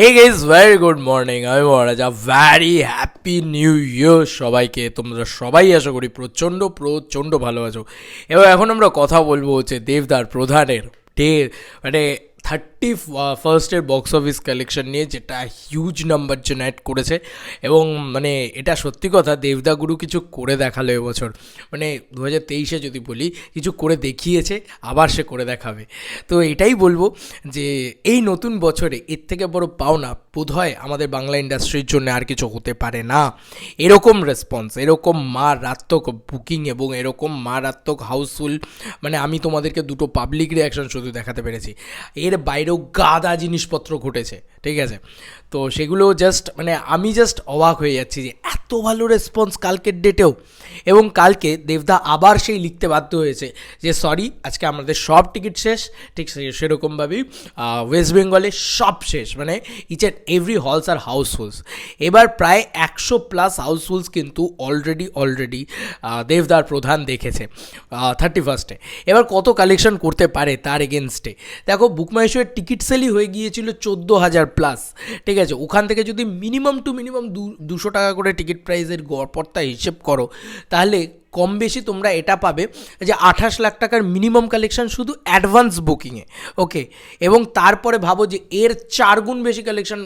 Hey guys very good morning আমি Maharaja very happy new year সবাইকে। তোমরা সবাই আশা করি প্রচণ্ড প্রচণ্ড ভালো আছো। এবার এখন আমরা কথা বলব হচ্ছে দেবদার প্রধানের। ডে মানে থার্টি ফার্স্টের বক্স অফিস কালেকশন নিয়ে যেটা হিউজ নাম্বার জেনারেট করেছে এবং মানে এটা সত্যি কথা দেবদা গুরু কিছু করে দেখাল এবছর। মানে দু হাজার তেইশে যদি বলি, কিছু করে দেখিয়েছে, আবার সে করে দেখাবে। তো এটাই বলব যে এই নতুন বছরে এর থেকে বড় পাওনা বোধহয় আমাদের বাংলা ইন্ডাস্ট্রির জন্য আর কিছু হতে পারে না। এরকম রেসপন্স এরকম মারাত্মক বুকিং এবং এরকম মারাত্মক হাউসফুল মানে আমি তোমাদেরকে দুটো পাবলিক রিয়াকশন শুধু দেখাতে পেরেছি। এর বাইরেও গাদা জিনিসপত্র ঘটেছে। ঠিক আছে? তো সেগুলো জাস্ট মানে আমি জাস্ট অবাক হয়ে যাচ্ছি যে এত ভালো রেসপন্স কালকের ডেটেও এবং কালকে দেবদা আবার সেই লিখতে বাধ্য হয়েছে যে সরি আজকে আমাদের সব টিকিট শেষ। ঠিক সেরকমভাবেই ওয়েস্ট বেঙ্গলে সব শেষ। মানে ইচ অ্যান্ড এভরি হলস আর হাউসফুলস এবার প্রায় একশো প্লাস হাউসফুলস কিন্তু অলরেডি অলরেডি দেবদার প্রধান দেখেছে থার্টি ফার্স্টে এবার কত কালেকশন করতে পারে তার এগেনস্টে দেখো বুকমাইশোয়ের টিকিট সেলই হয়ে গিয়েছিল চোদ্দ হাজার প্লাস ঠিক আছে? ওখান থেকে যদি মিনিমাম টু মিনিমাম দু, দুশো টাকা করে টিকিট প্রাইসের গড়পড়তা হিসেব করো, তাহলে কম বেশি তোমরা এটা পাবে যে আঠাশ লাখ টাকার মিনিমাম কালেকশন শুধু অ্যাডভান্স বুকিংয়ে ওকে এবং তারপরে ভাবো যে এর চার গুণ বেশি কালেকশন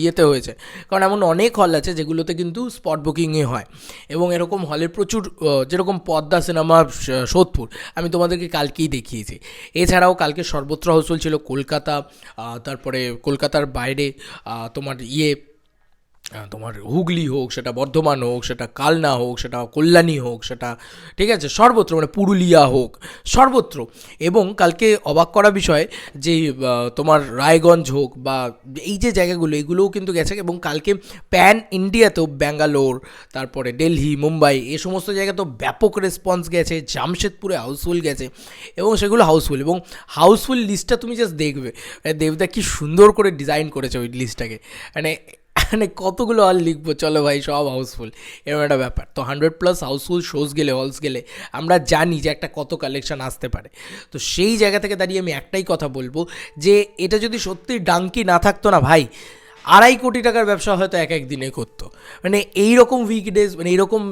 ইয়েতে হয়েছে। কারণ এমন অনেক হল আছে যেগুলোতে কিন্তু স্পট বুকিংয়ে হয়। এবং এরকম হলের প্রচুর যেরকম পদ্মা সিনেমা সোদপুর, আমি তোমাদেরকে কালকেই দেখিয়েছি। এছাড়াও কালকে সর্বত্র হাউসফুল ছিল কলকাতা তারপরে কলকাতার বাইরে তোমার ইয়ে তোমার হুগলি হোক, সেটা বর্ধমান হোক, সেটা কালনা হোক, সেটা কল্যাণী হোক, সেটা, ঠিক আছে, সর্বত্র মানে পুরুলিয়া হোক, সর্বত্র। এবং কালকে অবাক করা বিষয় যে তোমার রায়গঞ্জ হোক বা এই যে জায়গাগুলো, এগুলোও কিন্তু গেছে। এবং কালকে প্যান ইন্ডিয়াতেও ব্যাঙ্গালোর, তারপরে দিল্লি, মুম্বাই, এ সমস্ত জায়গায় তো ব্যাপক রেসপন্স গেছে, জামশেদপুরে হাউসফুল গেছে, এবং সেগুলো হাউসফুল এবং হাউসফুল লিস্টটা তুমি জাস্ট দেখবে মানে দেবদা কি সুন্দর করে ডিজাইন করেছে ওই লিস্টটাকে মানে মানে কতগুলো হল লিখব? চলো ভাই, সব হাউসফুল এরকম একটা ব্যাপার। তো হান্ড্রেড প্লাস হাউসফুল শোজ গেলে হলস গেলে, আমরা জানি যে একটা কত কালেকশন আসতে পারে। তো সেই জায়গা থেকে দাঁড়িয়ে আমি একটাই কথা বলব যে, এটা যদি সত্যি ডাঙ্কি না থাকতো না ভাই আড়াই কোটি টাকার ব্যবসা হয়তো এক এক দিনে করতো। মানে এই রকম উইকডেজ মানে এইরকম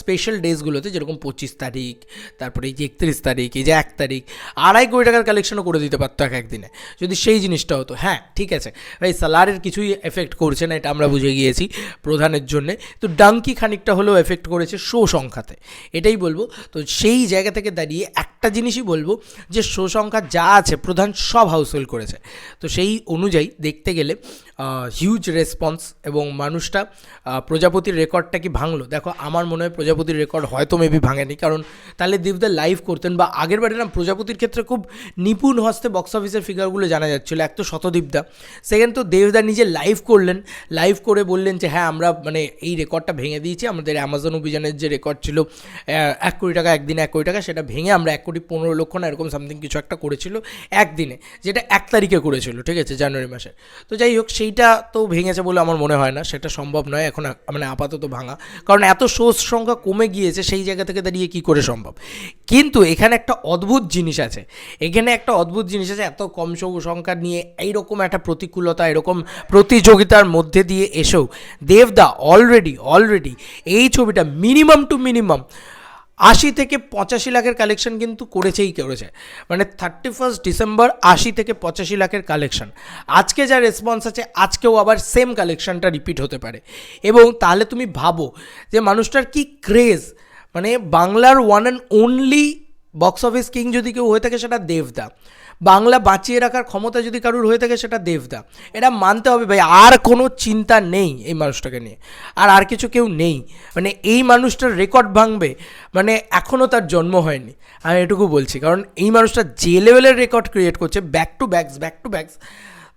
স্পেশাল ডেজগুলোতে যেরকম পঁচিশ তারিখ, তারপরে এই যে একত্রিশ তারিখ, এই যে এক তারিখ, আড়াই কোটি টাকার কালেকশনও করে দিতে পারতো এক একদিনে যদি সেই জিনিসটা হতো হ্যাঁ ঠিক আছে। ভাই সালারের কিছুই এফেক্ট করছে না, এটা আমরা বুঝে গিয়েছি প্রধানের জন্যে। তো ডাঙ্কি খানিকটা হলেও এফেক্ট করেছে শো সংখ্যাতে। এটাই বলব, তো সেই জায়গা থেকে দাঁড়িয়ে একটা জিনিসই বলব যে শো সংখ্যা যা আছে প্রধান সব হাউসহোল্ড করেছে। তো সেই অনুযায়ী দেখতে গেলে হিউজ রেসপন্স এবং মানুষটা প্রজাপতির রেকর্ডটা কি ভাঙলো? দেখো, আমার মনে হয় প্রজাপতির রেকর্ড হয়তো মেবি ভাঙেনি, কারণ তাহলে দেবদা লাইভ করতেন বা আগের বারে না প্রজাপতির ক্ষেত্রে খুব নিপুণ হস্তে বক্স অফিসের ফিগারগুলো জানা যাচ্ছিল, এক তো শতদীপদা সেকেন্ড তো দেবদা নিজে লাইভ করলেন লাইভ করে বললেন যে হ্যাঁ আমরা মানে এই রেকর্ডটা ভেঙে দিয়েছি, আমাদের অ্যামাজন অভিযানের যে রেকর্ড ছিল এক কোটি টাকা, একদিন এক কোটি টাকা, সেটা ভেঙে আমরা এক কোটি পনেরো লক্ষ না এরকম সামথিং কিছু একটা করেছিল একদিনে, যেটা এক তারিখে করেছিল, ঠিক আছে, জানুয়ারি মাসে। তো যাই হোক, সেইটা তো ভেঙেছে বলে আমার মনে হয় না, সেটা সম্ভব নয়, এখন মানে আপাতত ভাঙা। কারণ এত সোর্স সংখ্যা কমে গিয়েছে, সেই জায়গা থেকে দাঁড়িয়ে কী করে সম্ভব? কিন্তু এখানে একটা অদ্ভুত জিনিস আছে, এখানে একটা অদ্ভুত জিনিস আছে, এত কম সংখ্যা নিয়ে এইরকম একটা প্রতিকূলতা, এরকম প্রতিযোগিতার মধ্যে দিয়ে এসেও দেবদা অলরেডি অলরেডি এই ছবিটা মিনিমাম টু মিনিমাম আশি থেকে পঁচাশি লাখের কালেকশন কিন্তু করেছেই করেছে। মানে থার্টি ফার্স্ট ডিসেম্বর আশি থেকে পঁচাশি লাখের কালেকশন আজকে যা রেসপন্স আছে, আজকেও আবার সেম কালেকশনটা রিপিট হতে পারে। এবং তাহলে তুমি ভাবো যে মানুষটার কি ক্রেজ মানে বাংলার one and only box office king যদি কেউ হয়ে থাকে, সেটা দেবদা। বাংলা বাঁচিয়ে রাখার ক্ষমতা যদি কারুর হয়ে থাকে সেটা দেবদা। এটা মানতে হবে ভাই, আর কোনো চিন্তা নেই এই মানুষটাকে নিয়ে। আর আর কিছু কেউ নেই। মানে এই মানুষটার রেকর্ড ভাঙবে মানে এখনও তার জন্ম হয়নি। আমি এটুকু বলছি, কারণ এই মানুষটা যে লেভেলের রেকর্ড ক্রিয়েট করছে, back to backs, back to backs,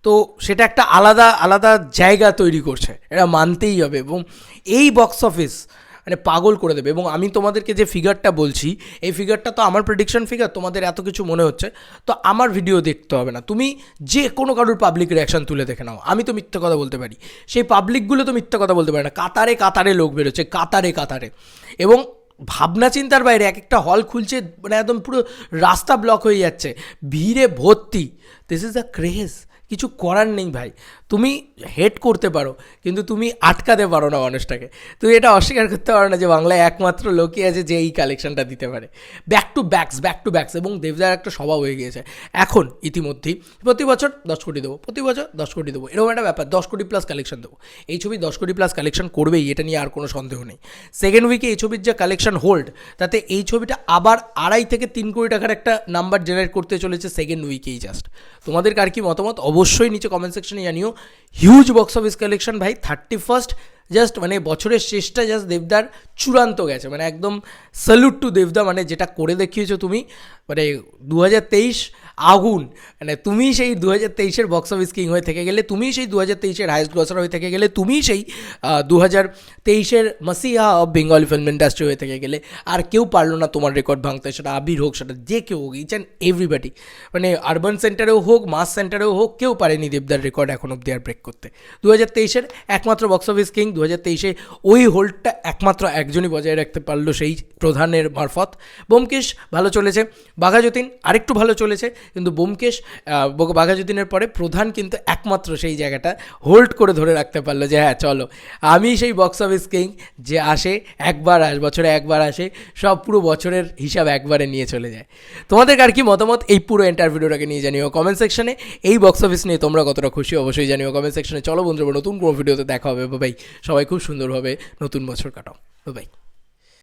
তো সেটা একটা আলাদা আলাদা জায়গা তৈরি করছে। এটা মানতেই হবে এবং এই বক্স অফিস মানে পাগল করে দেবে। এবং আমি তোমাদেরকে যে ফিগারটা বলছি, এই ফিগারটা তো আমার প্রেডিকশন ফিগার তোমাদের এত কিছু মনে হচ্ছে। তো আমার ভিডিও দেখতে হবে না। তুমি যে কোনো কারোর পাবলিক রিয়াকশন তুলে দেখে নাও। আমি তো মিথ্যে কথা বলতে পারি। সেই পাবলিকগুলো তো মিথ্যে কথা বলতে পারে না। কাতারে কাতারে লোক বেরোচ্ছে, কাতারে কাতারে। এবং ভাবনা চিন্তার বাইরে এক একটা হল খুলছে মানে একদম পুরো রাস্তা ব্লক হয়ে যাচ্ছে। ভিড়ে ভর্তি। দিস ইজ দ্য ক্রেজ কিছু করার নেই ভাই। তুমি হেট করতে পারো, কিন্তু তুমি আটকাতে পারো না মানুষটাকে। তুমি এটা অস্বীকার করতে পারো না যে বাংলায় একমাত্র লোকই আছে যে এই কালেকশনটা দিতে পারে। Back to backs back to backs এবং দেবদার একটা স্বভাব হয়ে গিয়েছে। এখন, ইতিমধ্যেই, প্রতি বছর দশ কোটি দেবো, প্রতি বছর দশ কোটি দেবো। এরকম একটা ব্যাপার, দশ কোটি প্লাস কালেকশন দেবো। এই ছবি দশ কোটি প্লাস কালেকশন করবেই, এটা নিয়ে আর কোনো সন্দেহ নেই। সেকেন্ড উইকে এই ছবির যে কালেকশন হোল্ড তাতে এই ছবিটা আবার আড়াই থেকে তিন কোটি টাকার একটা নাম্বার জেনারেট করতে চলেছে সেকেন্ড উইকেই জাস্ট তোমাদের কার কি মতামত অবশ্যই নিচে কমেন্ট সেকশনে জানিও। হিউজ বক্স অফিস কালেকশন ভাই থার্টি ফার্স্ট জাস্ট মানে বছরের শেষটা জাস্ট দেবদার চূড়ান্ত গেছে। মানে একদম স্যালুট টু দেবদা মানে যেটা করে দেখিয়েছো তুমি। মানে দু হাজার তেইশ আগুন। মানে তুমি সেই দু হাজার তেইশের বক্স অফিস কিং হয়ে থেকে গেলে তুমি সেই দু হাজার তেইশের হাইস্ট গ্রসার হয়ে থেকে গেলে তুমি সেই দু হাজার তেইশের মাসিহা অফ বেঙ্গল ফিল্ম ইন্ডাস্ট্রি হয়ে থেকে গেলে, আর কেউ পারল না তোমার রেকর্ড ভাঙতে। সেটা আবির হোক, সেটা যে কেউ হোক ইচ অ্যান্ড এভরিবাডি মানে আরবান সেন্টারেও হোক মাস সেন্টারেও হোক, কেউ পারেনি দেবদার রেকর্ড এখন অব্দি আর ব্রেক করতে। দু হাজার তেইশের একমাত্র বক্স অফিস কিং দু হাজার তেইশে ওই হোল্ডটা একমাত্র একজনই বজায় রাখতে পারল সেই প্রধানের মারফত। বোমকেশ ভালো চলেছে। বাঘাযতীন, আরেকটু ভালো চলেছে। কিন্তু বোমকেশ বাঘাজুদ্দিনের পরে প্রধান কিন্তু একমাত্র সেই জায়গাটা হোল্ড করে ধরে রাখতে পারল যে হ্যাঁ চলো। আমি সেই বক্স অফিস কিং যে আসে, একবার আস বছরে একবার আসে, সব পুরো বছরের হিসাব একবারে নিয়ে চলে যায়। তোমাদের আর কি মতামত? এই পুরো এন্টার ভিডিওটাকে নিয়ে জানিও কমেন্ট সেকশনে এই বক্স অফিস নিয়ে তোমরা কতটা খুশি অবশ্যই জানিও কমেন্ট সেকশনে চলো বন্ধুরা নতুন কোনো ভিডিওতে দেখা হবে। বাই সবাই খুব সুন্দরভাবে নতুন বছর কাটাও। বাই